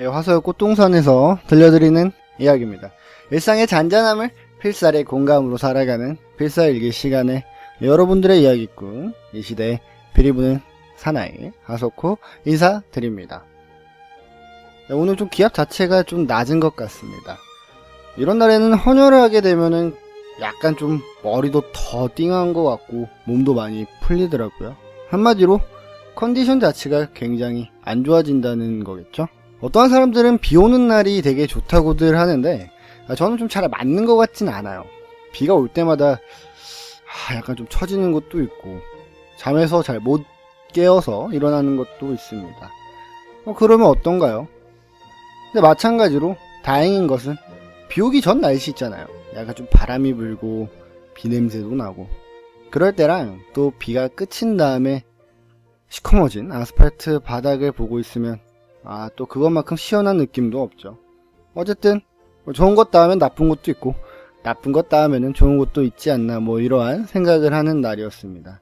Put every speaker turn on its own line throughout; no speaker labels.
예, 화서역 꽃동산에서 들려드리는 이야기입니다. 일상의 잔잔함을 필살의 공감으로 살아가는 필살일기 시간에 여러분들의 이야기꾼 이 시대에 비리 부는 사나이 하소코 인사드립니다. 네, 오늘 좀 기압 자체가 좀 낮은 것 같습니다. 이런 날에는 헌혈을 하게 되면은 약간 좀 머리도 더 띵한 것 같고 몸도 많이 풀리더라고요. 한마디로 컨디션 자체가 굉장히 안 좋아진다는 거겠죠. 어떠한 사람들은 비 오는 날이 되게 좋다고들 하는데 아, 저는 좀 잘 맞는 것 같진 않아요. 비가 올 때마다 아, 약간 좀 처지는 것도 있고 잠에서 잘 못 깨어서 일어나는 것도 있습니다. 어, 그러면 어떤가요? 근데 마찬가지로 다행인 것은 비 오기 전 날씨 있잖아요. 약간 좀 바람이 불고 비 냄새도 나고 그럴 때랑 또 비가 끝인 다음에 시커머진 아스팔트 바닥을 보고 있으면 아 또 그것만큼 시원한 느낌도 없죠. 어쨌든 뭐 좋은 것 다음엔 나쁜 것도 있고 나쁜 것 다음에는 좋은 것도 있지 않나 뭐 이러한 생각을 하는 날이었습니다.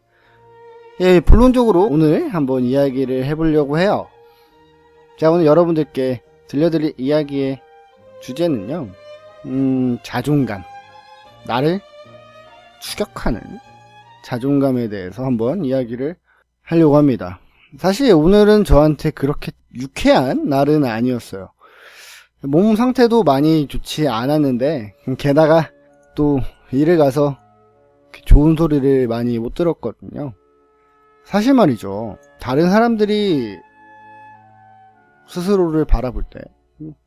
예, 본론적으로 오늘 한번 이야기를 해보려고 해요. 자, 오늘 여러분들께 들려드릴 이야기의 주제는요, 음, 자존감. 나를 추격하는 자존감에 대해서 한번 이야기를 하려고 합니다. 사실 오늘은 저한테 그렇게 유쾌한 날은 아니었어요. 몸 상태도 많이 좋지 않았는데, 게다가 또 일을 가서 좋은 소리를 많이 못 들었거든요. 사실 말이죠. 다른 사람들이 스스로를 바라볼 때,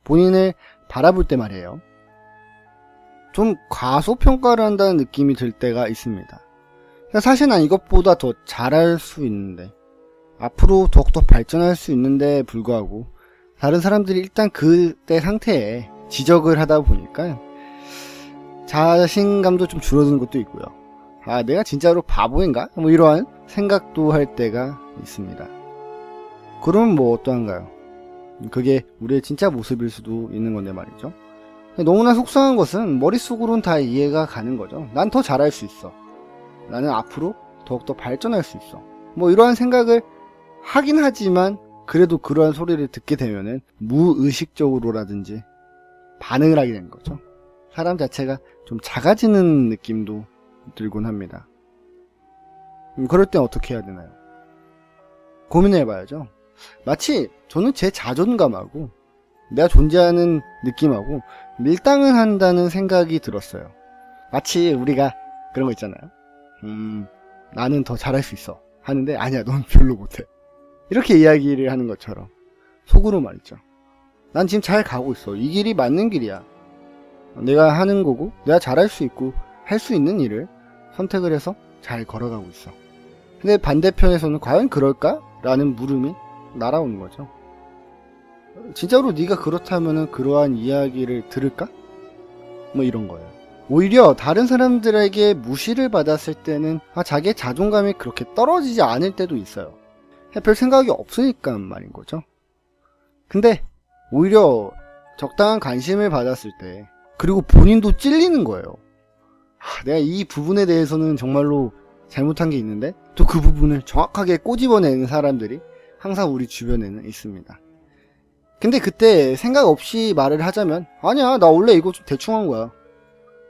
본인을 바라볼 때 말이에요. 좀 과소평가를 한다는 느낌이 들 때가 있습니다. 사실 난 이것보다 더 잘할 수 있는데, 앞으로 더욱더 발전할 수 있는데 불구하고, 다른 사람들이 일단 그때 상태에 지적을 하다 보니까, 자신감도 좀 줄어든 것도 있고요. 아, 내가 진짜로 바보인가? 뭐 이러한 생각도 할 때가 있습니다. 그러면 뭐 어떠한가요? 그게 우리의 진짜 모습일 수도 있는 건데 말이죠. 너무나 속상한 것은 머릿속으로는 다 이해가 가는 거죠. 난 더 잘할 수 있어. 나는 앞으로 더욱더 발전할 수 있어. 뭐 이러한 생각을 하긴 하지만 그래도 그러한 소리를 듣게 되면은 무의식적으로라든지 반응을 하게 되는 거죠. 사람 자체가 좀 작아지는 느낌도 들곤 합니다. 음, 그럴 땐 어떻게 해야 되나요? 고민해 봐야죠. 마치 저는 제 자존감하고 내가 존재하는 느낌하고 밀당을 한다는 생각이 들었어요. 마치 우리가 그런 거 있잖아요. 음, 나는 더 잘할 수 있어. 하는데, 아니야, 넌 별로 못해. 이렇게 이야기를 하는 것처럼. 속으로 말이죠. 난 지금 잘 가고 있어. 이 길이 맞는 길이야. 내가 하는 거고, 내가 잘할 수 있고, 할 수 있는 일을 선택을 해서 잘 걸어가고 있어. 근데 반대편에서는 과연 그럴까? 라는 물음이 날아오는 거죠. 진짜로 네가 그렇다면은 그러한 이야기를 들을까? 뭐 이런 거예요. 오히려 다른 사람들에게 무시를 받았을 때는 아, 자기의 자존감이 그렇게 떨어지지 않을 때도 있어요. 별 생각이 없으니까 말인 거죠. 근데 오히려 적당한 관심을 받았을 때 그리고 본인도 찔리는 거예요. 아, 내가 이 부분에 대해서는 정말로 잘못한 게 있는데 또 그 부분을 정확하게 꼬집어내는 사람들이 항상 우리 주변에는 있습니다. 근데 그때 생각 없이 말을 하자면 아니야 나 원래 이거 좀 대충 한 거야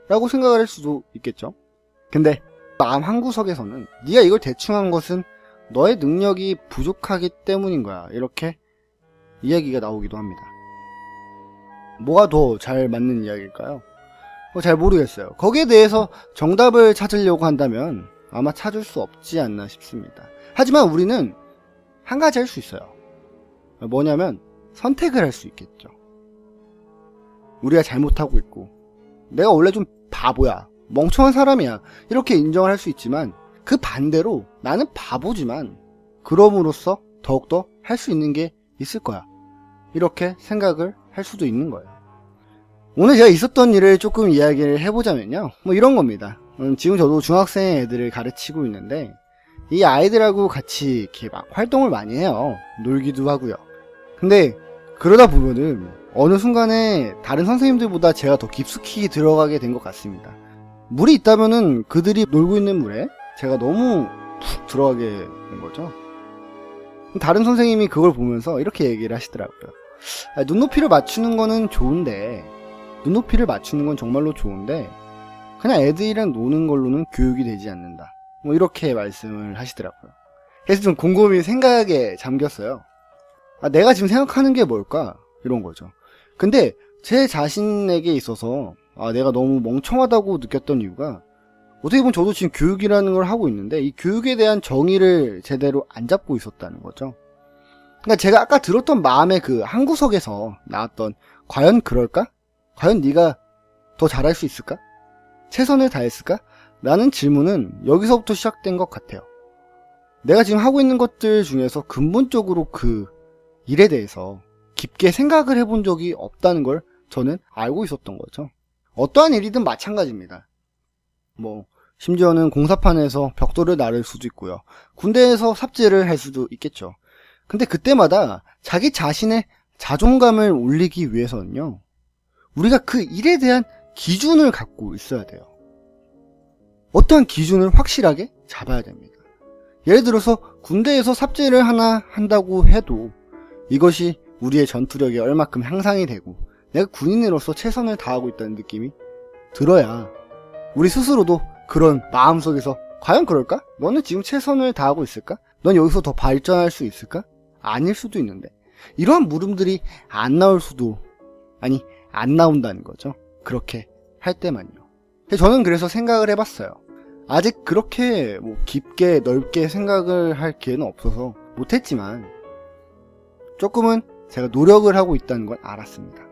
라고 생각을 할 수도 있겠죠 근데 마음 한구석에서는 네가 이걸 대충 한 것은 너의 능력이 부족하기 때문인 거야. 이렇게 이야기가 나오기도 합니다. 뭐가 더 잘 맞는 이야기일까요? 어, 잘 모르겠어요. 거기에 대해서 정답을 찾으려고 한다면 아마 찾을 수 없지 않나 싶습니다. 하지만 우리는 한 가지 할 수 있어요. 뭐냐면 선택을 할 수 있겠죠. 우리가 잘못하고 있고, 내가 원래 좀 바보야, 멍청한 사람이야, 이렇게 인정을 할 수 있지만, 그 반대로 나는 바보지만, 그럼으로써 더욱더 할 수 있는 게 있을 거야. 이렇게 생각을 할 수도 있는 거예요. 오늘 제가 있었던 일을 조금 이야기를 해보자면요. 뭐 이런 겁니다. 음, 지금 저도 중학생 애들을 가르치고 있는데, 이 아이들하고 같이 이렇게 막 활동을 많이 해요. 놀기도 하고요. 근데 그러다 보면은 어느 순간에 다른 선생님들보다 제가 더 깊숙이 들어가게 된 것 같습니다. 물이 있다면은 그들이 놀고 있는 물에 제가 너무 푹 들어가게 된 거죠. 다른 선생님이 그걸 보면서 이렇게 얘기를 하시더라고요. 아, 눈높이를 맞추는 거는 좋은데 눈높이를 맞추는 건 정말로 좋은데 그냥 애들이랑 노는 걸로는 교육이 되지 않는다. 뭐 이렇게 말씀을 하시더라고요. 그래서 좀 곰곰이 생각에 잠겼어요. 아, 내가 지금 생각하는 게 뭘까? 이런 거죠. 근데 제 자신에게 있어서 아, 내가 너무 멍청하다고 느꼈던 이유가 어떻게 보면 저도 지금 교육이라는 걸 하고 있는데 이 교육에 대한 정의를 제대로 안 잡고 있었다는 거죠. 그러니까 제가 아까 들었던 마음의 그 한 구석에서 나왔던 과연 그럴까? 과연 네가 더 잘할 수 있을까? 최선을 다했을까? 라는 질문은 여기서부터 시작된 것 같아요. 내가 지금 하고 있는 것들 중에서 근본적으로 그 일에 대해서 깊게 생각을 해본 적이 없다는 걸 저는 알고 있었던 거죠. 어떠한 일이든 마찬가지입니다. 뭐, 심지어는 공사판에서 벽돌을 나를 수도 있고요. 군대에서 삽질을 할 수도 있겠죠. 근데 그때마다 자기 자신의 자존감을 올리기 위해서는요, 우리가 그 일에 대한 기준을 갖고 있어야 돼요. 어떠한 기준을 확실하게 잡아야 됩니다. 예를 들어서 군대에서 삽질을 하나 한다고 해도 이것이 우리의 전투력에 얼마큼 향상이 되고 내가 군인으로서 최선을 다하고 있다는 느낌이 들어야 우리 스스로도 그런 마음속에서 과연 그럴까? 너는 지금 최선을 다하고 있을까? 넌 여기서 더 발전할 수 있을까? 아닐 수도 있는데 이러한 물음들이 안 나올 수도 아니 안 나온다는 거죠. 그렇게 할 때만요. 저는 그래서 생각을 해봤어요. 아직 그렇게 뭐 깊게 넓게 생각을 할 기회는 없어서 못했지만 조금은 제가 노력을 하고 있다는 걸 알았습니다.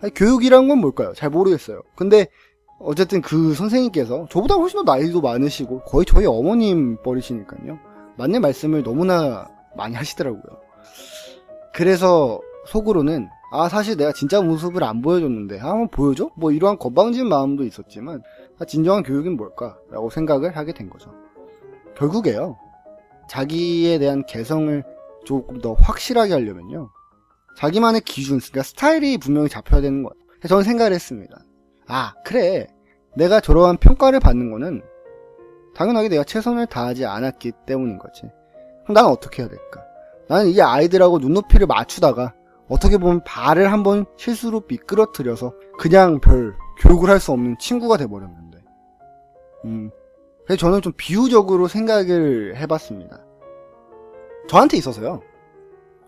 아니, 교육이란 건 뭘까요? 잘 모르겠어요. 근데 어쨌든 그 선생님께서 저보다 훨씬 더 나이도 많으시고 거의 저희 어머님 뻘이시니까요. 맞는 말씀을 너무나 많이 하시더라고요. 그래서 속으로는 아 사실 내가 진짜 모습을 안 보여줬는데 아, 한번 보여줘? 뭐 이러한 건방진 마음도 있었지만 아, 진정한 교육은 뭘까? 라고 생각을 하게 된 거죠. 결국에요. 자기에 대한 개성을 조금 더 확실하게 하려면요. 자기만의 기준, 그러니까 스타일이 분명히 잡혀야 되는 것 같아요. 저는 생각을 했습니다. 아, 그래. 내가 저러한 평가를 받는 거는 당연하게 내가 최선을 다하지 않았기 때문인 거지. 그럼 나는 어떻게 해야 될까? 나는 이 아이들하고 눈높이를 맞추다가 어떻게 보면 발을 한번 실수로 미끄러뜨려서 그냥 별 교육을 할 수 없는 친구가 돼버렸는데. 음. 그래서 저는 좀 비유적으로 생각을 해봤습니다. 저한테 있어서요.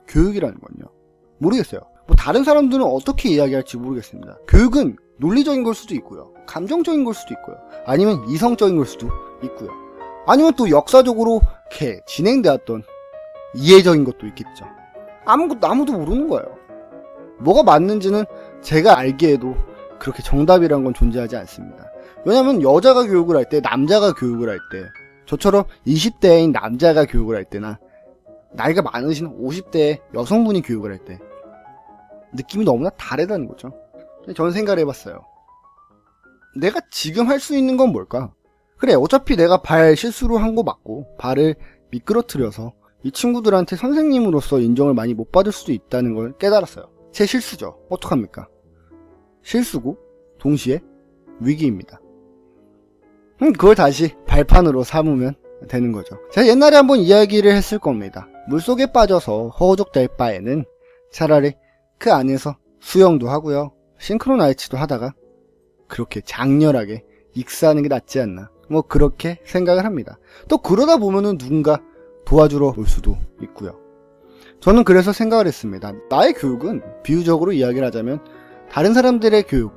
교육이라는 건요. 모르겠어요. 뭐 다른 사람들은 어떻게 이야기할지 모르겠습니다. 교육은 논리적인 걸 수도 있고요. 감정적인 걸 수도 있고요. 아니면 이성적인 걸 수도 있고요. 아니면 또 역사적으로 이렇게 진행되었던 이해적인 것도 있겠죠. 아무것도 아무도 모르는 거예요. 뭐가 맞는지는 제가 알기에도 그렇게 정답이란 건 존재하지 않습니다. 왜냐면 여자가 교육을 할 때, 남자가 교육을 할 때, 저처럼 20대인 남자가 교육을 할 때나 나이가 많으신 50대 여성분이 교육을 할 때 느낌이 너무나 다르다는 거죠. 저는 생각을 해봤어요. 내가 지금 할 수 있는 건 뭘까? 그래, 어차피 내가 발 실수로 한 거 맞고 발을 미끄러뜨려서 이 친구들한테 선생님으로서 인정을 많이 못 받을 수도 있다는 걸 깨달았어요. 제 실수죠. 어떡합니까? 실수고 동시에 위기입니다. 음, 그걸 다시 발판으로 삼으면 되는 거죠. 제가 옛날에 한번 이야기를 했을 겁니다. 물속에 빠져서 허우적될 바에는 차라리 그 안에서 수영도 하고요. 싱크로나이츠도 하다가 그렇게 장렬하게 익사하는 게 낫지 않나. 뭐 그렇게 생각을 합니다. 또 그러다 보면은 누군가 도와주러 올 수도 있고요. 저는 그래서 생각을 했습니다. 나의 교육은 비유적으로 이야기를 하자면 다른 사람들의 교육,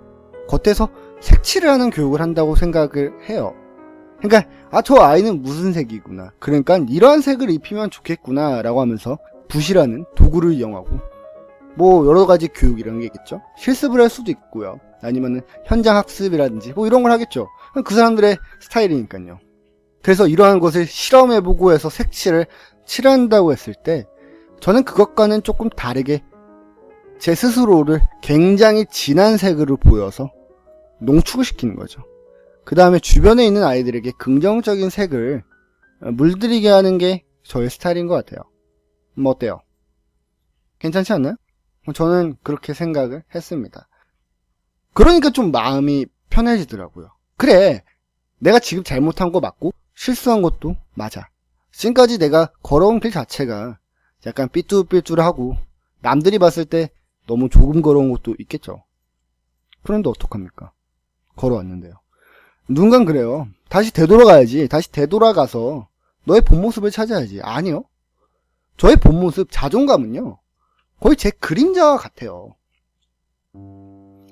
겉에서 색칠을 하는 교육을 한다고 생각을 해요. 그러니까 아 저 아이는 무슨 색이구나. 그러니까 이러한 색을 입히면 좋겠구나 라고 하면서 붓이라는 도구를 이용하고 뭐 여러 가지 교육 이런 게 있겠죠. 실습을 할 수도 있고요. 아니면은 현장 학습이라든지 뭐 이런 걸 하겠죠. 그 사람들의 스타일이니까요. 그래서 이러한 것을 실험해보고 해서 색칠을 칠한다고 했을 때 저는 그것과는 조금 다르게 제 스스로를 굉장히 진한 색으로 보여서 농축을 시키는 거죠. 그 다음에 주변에 있는 아이들에게 긍정적인 색을 물들이게 하는 게 저의 스타일인 것 같아요. 뭐 어때요? 괜찮지 않나요? 저는 그렇게 생각을 했습니다. 그러니까 좀 마음이 편해지더라고요. 그래, 내가 지금 잘못한 거 맞고 실수한 것도 맞아. 지금까지 내가 걸어온 길 자체가 약간 삐뚤삐뚤하고 남들이 봤을 때 너무 조금 걸어온 것도 있겠죠. 그런데 어떡합니까? 걸어왔는데요. 누군간 그래요. 다시 되돌아가야지. 다시 되돌아가서 너의 본 모습을 찾아야지. 아니요. 저의 본 모습, 자존감은요. 거의 제 그림자와 같아요.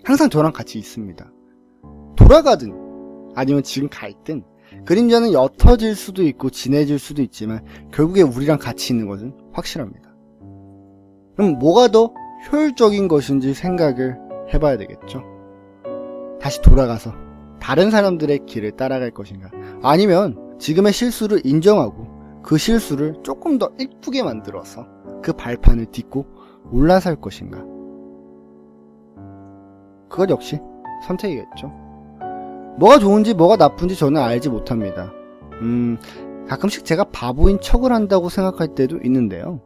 항상 저랑 같이 있습니다. 돌아가든 아니면 지금 가 있든 그림자는 옅어질 수도 있고 진해질 수도 있지만 결국에 우리랑 같이 있는 것은 확실합니다. 그럼 뭐가 더 효율적인 것인지 생각을 해봐야 되겠죠. 다시 돌아가서 다른 사람들의 길을 따라갈 것인가 아니면 지금의 실수를 인정하고 그 실수를 조금 더 이쁘게 만들어서 그 발판을 딛고 올라설 것인가 그것 역시 선택이겠죠. 뭐가 좋은지 뭐가 나쁜지 저는 알지 못합니다. 음, 가끔씩 제가 바보인 척을 한다고 생각할 때도 있는데요.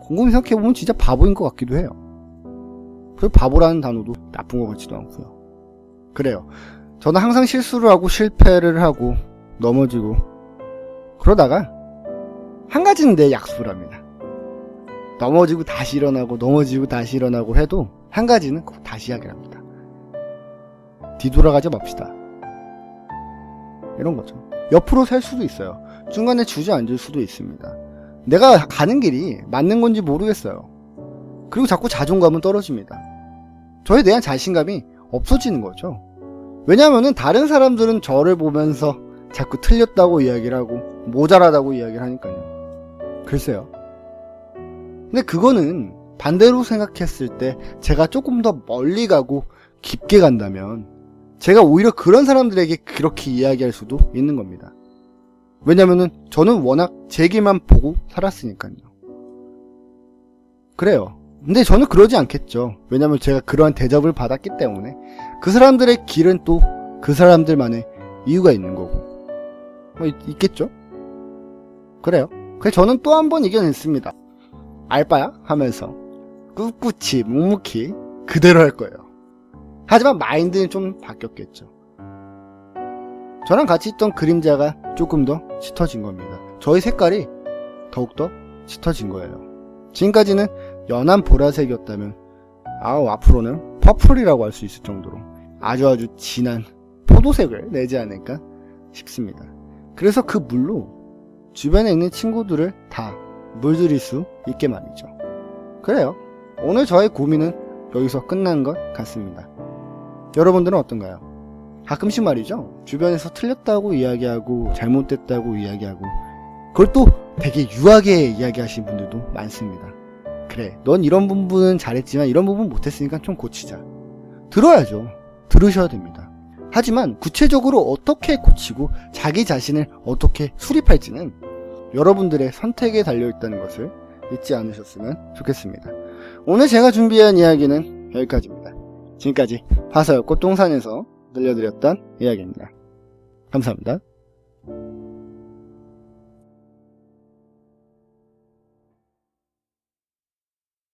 곰곰이 생각해보면 진짜 바보인 것 같기도 해요. 그 바보라는 단어도 나쁜 것 같지도 않고요. 그래요. 저는 항상 실수를 하고 실패를 하고 넘어지고 그러다가 한 가지는 내 약속을 합니다. 넘어지고 다시 일어나고 넘어지고 다시 일어나고 해도 한 가지는 꼭 다시 하기를 합니다. 뒤돌아가지 맙시다. 이런 거죠. 옆으로 살 수도 있어요. 중간에 주저앉을 수도 있습니다. 내가 가는 길이 맞는 건지 모르겠어요. 그리고 자꾸 자존감은 떨어집니다. 저에 대한 자신감이 없어지는 거죠. 왜냐하면 다른 사람들은 저를 보면서 자꾸 틀렸다고 이야기를 하고 모자라다고 이야기를 하니까요. 글쎄요. 근데 그거는 반대로 생각했을 때 제가 조금 더 멀리 가고 깊게 간다면 제가 오히려 그런 사람들에게 그렇게 이야기할 수도 있는 겁니다. 왜냐면은 저는 워낙 제 길만 보고 살았으니까요. 그래요. 근데 저는 그러지 않겠죠. 왜냐면 제가 그러한 대접을 받았기 때문에 그 사람들의 길은 또 그 사람들만의 이유가 있는 거고 뭐 있, 있겠죠. 그래요. 그래서 저는 또 한 번 이겨냈습니다. 알바야 하면서 꿋꿋이 묵묵히 그대로 할 거예요. 하지만 마인드는 좀 바뀌었겠죠. 저랑 같이 있던 그림자가 조금 더 짙어진 겁니다. 저의 색깔이 더욱더 짙어진 거예요. 지금까지는 연한 보라색이었다면 아우 앞으로는 퍼플이라고 할 수 있을 정도로 아주 아주 진한 포도색을 내지 않을까 싶습니다. 그래서 그 물로 주변에 있는 친구들을 다 물들일 수 있게 말이죠. 그래요. 오늘 저의 고민은 여기서 끝난 것 같습니다. 여러분들은 어떤가요? 가끔씩 말이죠. 주변에서 틀렸다고 이야기하고 잘못됐다고 이야기하고 그걸 또 되게 유하게 이야기하시는 분들도 많습니다. 그래, 넌 이런 부분은 잘했지만 이런 부분 못했으니까 좀 고치자. 들어야죠. 들으셔야 됩니다. 하지만 구체적으로 어떻게 고치고 자기 자신을 어떻게 수립할지는 여러분들의 선택에 달려있다는 것을 잊지 않으셨으면 좋겠습니다. 오늘 제가 준비한 이야기는 여기까지입니다. 지금까지 화서였고 똥산에서 들려드렸던 이야기입니다. 감사합니다.